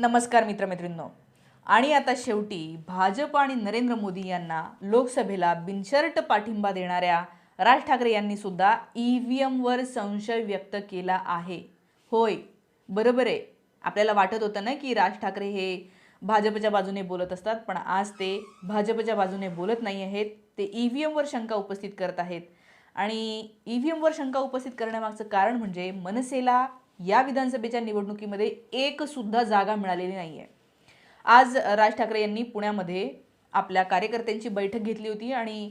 नमस्कार मित्रमैत्रिणींनो. आणि आता शेवटी भाजप आणि नरेंद्र मोदी यांना लोकसभेला बिनशर्ट पाठिंबा देणाऱ्या राज ठाकरे यांनी सुद्धा ई व्ही एमवर संशय व्यक्त केला आहे. होय बरोबर आहे. आपल्याला वाटत होतं ना की राज ठाकरे हे भाजपच्या बाजूने बोलत असतात पण आज ते भाजपच्या बाजूने बोलत नाही आहेत. ते ई व्ही एमवर शंका उपस्थित करत आहेत. आणि ई व्ही एमवर शंका उपस्थित करण्यामागचं कारण म्हणजे मनसेला या विधानसभेच्या निवडणुकीमध्ये एक सुद्धा जागा मिळालेली नाही आहे आज राज ठाकरे यांनी पुण्यामध्ये आपल्या कार्यकर्त्यांची बैठक घेतली होती आणि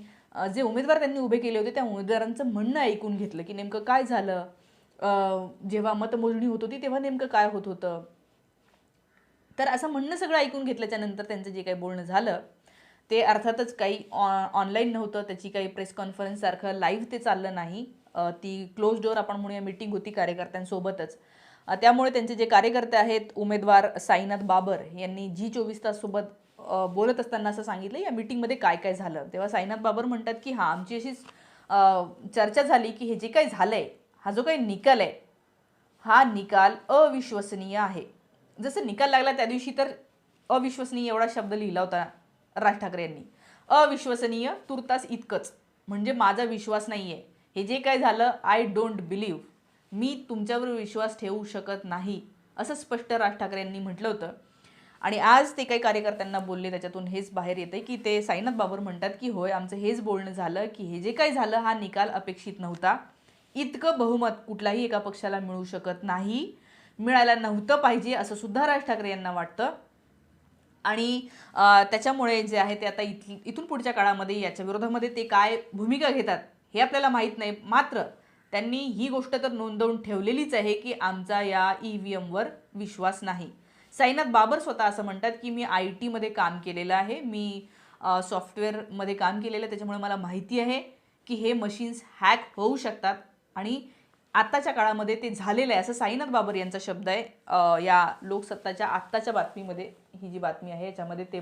जे उमेदवार त्यांनी उभे केले होते त्या उमेदवारांचं म्हणणं ऐकून घेतलं की नेमकं काय झालं? जेव्हा मतमोजणी होत होती तेव्हा नेमकं काय होत होतं? तर असं म्हणणं सगळं ऐकून घेतल्याच्या नंतर त्यांचं जे काही बोलणं झालं ते अर्थातच काही ऑनलाईन नव्हतं त्याची काही प्रेस कॉन्फरन्ससारखं लाईव्ह ते चाललं नाही. ती क्लोज डोअर आपण म्हणूया मीटिंग होती कार्यकर्त्यांसोबतच. त्यामुळे त्यांचे जे कार्यकर्ते आहेत उमेदवार साईनाथ बाबर यांनी जी चोवीस ताससोबत बोलत असताना असं सांगितलं या मीटिंगमध्ये काय काय झालं? तेव्हा साईनाथ बाबर म्हणतात की हां आमची अशीच चर्चा झाली की हे जे काही आहे हा जो काही निकाल आहे हा निकाल अविश्वसनीय आहे. जसं निकाल लागला त्या दिवशी तर अविश्वसनीय एवढा शब्द लिहिला होता राज ठाकरे यांनी. अविश्वसनीय तुर्तास इतकंच. म्हणजे माझा विश्वास नाही आहे हे जे काय झालं आय डोंट बिलीव्ह मी तुमच्यावर विश्वास ठेवू शकत नाही असं स्पष्ट राज ठाकरे यांनी म्हटलं होतं. आणि आज ते काही कार्यकर्त्यांना बोलले त्याच्यातून हेच बाहेर येते की ते साईनाथ बाबर म्हणतात की होय आमचं हेच बोलणं झालं की हे जे काही झालं हा निकाल अपेक्षित नव्हता. इतकं बहुमत कुठलाही एका पक्षाला मिळू शकत नाही मिळायला नव्हतं पाहिजे असं सुद्धा राज ठाकरे यांना वाटतं. आणि त्याच्यामुळे जे आहे ते आता इथ इथून पुढच्या काळामध्ये याच्या विरोधामध्ये ते काय भूमिका घेतात हे आपल्याला माहीत नाही. मात्र त्यांनी ही गोष्ट तर नोंदवून ठेवलेलीच आहे की आमचा या ई व्ही एमवर विश्वास नाही. साईनाथ बाबर स्वतः असं म्हणतात की मी आय टीमध्ये काम केलेलं आहे. मी सॉफ्टवेअरमध्ये काम केलेलं आहे. त्याच्यामुळे मला माहिती आहे की हे मशीन्स हॅक होऊ शकतात. आणि आत्ताच्या काळामध्ये ते झालेलं आहे. असं साईनाथ बाबर यांचा शब्द आहे. या लोकसत्ताच्या आत्ताच्या बातमीमध्ये ही जी बातमी आहे याच्यामध्ये ते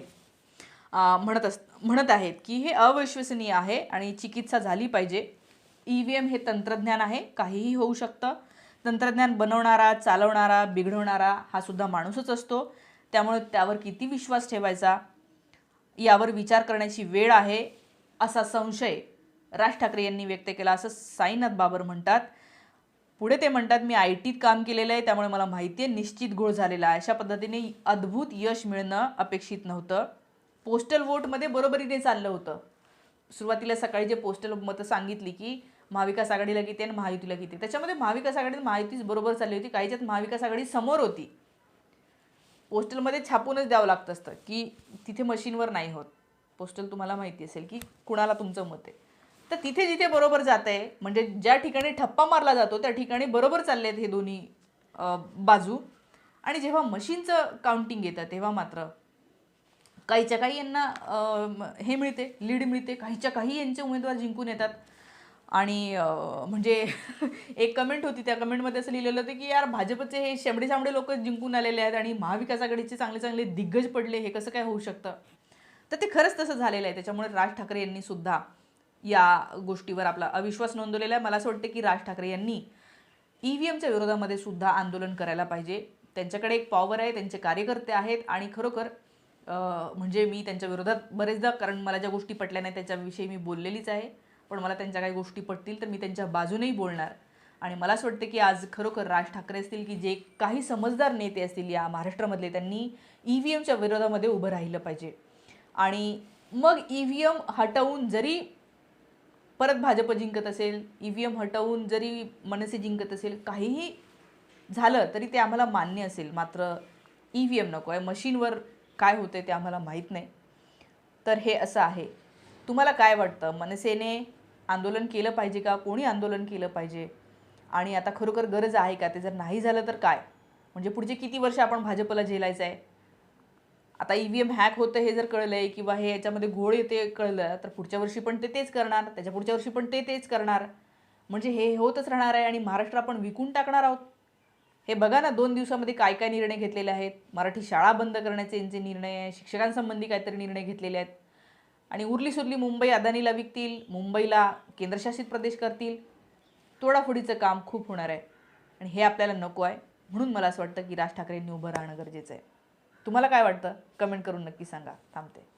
म्हणत अस म्हणत आहेत की हे अविश्वसनीय आहे आणि चिकित्सा झाली पाहिजे. ई व्ही एम हे तंत्रज्ञान आहे काहीही होऊ शकतं. तंत्रज्ञान बनवणारा चालवणारा बिघडवणारा हा सुद्धा माणूसच असतो. त्यामुळे त्यावर किती विश्वास ठेवायचा? यावर विचार करण्याची वेळ आहे असा संशय राज ठाकरे यांनी व्यक्त केला असं साईनाथ बाबर म्हणतात. पुढे ते म्हणतात मी आय टीत काम केलेलं आहे त्यामुळे मला माहिती आहे निश्चित घोळ झालेला आहे. अशा पद्धतीने अद्भुत यश मिळणं अपेक्षित नव्हतं. पोस्टल वोटमध्ये बरोबरीने चाललं होतं. सुरुवातीला सकाळी जे पोस्टल मतं सांगितली की महाविकास आघाडीला किती आणि महायुतीला किती त्याच्यामध्ये महाविकास आघाडी महायुतीच बरोबर चालली होती. काहीच्यात महाविकास आघाडी समोर होती. पोस्टलमध्ये छापूनच द्यावं लागतं असतं की तिथे मशीनवर नाही होत. पोस्टल तुम्हाला माहिती असेल की कुणाला तुमचं मत आहे. तर तिथे जिथे बरोबर जात आहे म्हणजे ज्या ठिकाणी ठप्पा मारला जातो त्या ठिकाणी बरोबर चालले आहेत हे दोन्ही बाजू. आणि जेव्हा मशीनचं काउंटिंग येतं तेव्हा मात्र काहीच्या काही यांना हे मिळते लीड मिळते. काहीच्या काही यांचे उमेदवार जिंकून येतात. आणि म्हणजे एक कमेंट होती त्या कमेंटमध्ये असं लिहिलेलं होतं की यार भाजपचे हे शेंबडे सामडे लोक जिंकून आलेले आहेत आणि महाविकास आघाडीचे चांगले चांगले दिग्गज पडले हे कसं काय होऊ शकतं? तर ते खरंच तसं झालेलं आहे. त्याच्यामुळे राज ठाकरे यांनी सुद्धा या गोष्टीवर आपला अविश्वास नोंदवलेला आहे. मला असं वाटतं की राज ठाकरे यांनी ई व्ही एमच्या विरोधामध्ये सुद्धा आंदोलन करायला पाहिजे. त्यांच्याकडे एक पॉवर आहे त्यांचे कार्यकर्ते आहेत आणि खरोखर म्हणजे मी त्यांच्या विरोधात बरेचदा कारण मला ज्या गोष्टी पटल्या नाही त्याच्याविषयी मी बोललेलीच आहे. पण मला त्यांच्या काही गोष्टी पटतील तर मी त्यांच्या बाजूनेही बोलणार. आणि मला असं वाटतं की आज खरोखर राज ठाकरे असतील की जे काही समजदार नेते असतील या महाराष्ट्रामधले त्यांनी ई व्ही एमच्या विरोधामध्ये उभं राहिलं पाहिजे. आणि मग ई व्ही एम हटवून जरी परत भाजप जिंकत असेल ई व्ही एम हटवून जरी मनसे जिंकत असेल काहीही झालं तरी ते आम्हाला मान्य असेल. मात्र ई व्ही एम नको आहे. मशीनवर काय होते ते आम्हाला माहीत नाही. तर हे असं आहे. तुम्हाला काय वाटतं? मनसेने आंदोलन केलं पाहिजे का? कोणी आंदोलन केलं पाहिजे? आणि आता खरोखर गरज आहे का? ते जर नाही झालं तर काय? म्हणजे पुढचे किती वर्ष आपण भाजपला झेलायचं आहे आता ई व्ही एम हॅक होतं हे जर कळलं आहे किंवा हे याच्यामध्ये घोळ येते कळलं तर पुढच्या वर्षी पण ते तेच करणार त्याच्या पुढच्या वर्षी पण ते तेच करणार. म्हणजे हे होतच राहणार आहे आणि महाराष्ट्र आपण विकून टाकणार आहोत. हे बघा ना दोन दिवसामध्ये काय काय निर्णय घेतलेले आहेत. मराठी शाळा बंद करण्याचे यांचे निर्णय आहे शिक्षकांसंबंधी काहीतरी निर्णय घेतलेले आहेत. आणि उरली सुरली मुंबई अदानीला विकतील मुंबईला केंद्रशासित प्रदेश करतील. तोडाफोडीचं काम खूप होणार आहे. आणि हे आपल्याला नको आहे. म्हणून मला असं वाटतं की राज ठाकरेंनी उभं राहणं गरजेचं आहे. तुम्हाला काय वाटतं? कमेंट करून नक्की सांगा. थांबते.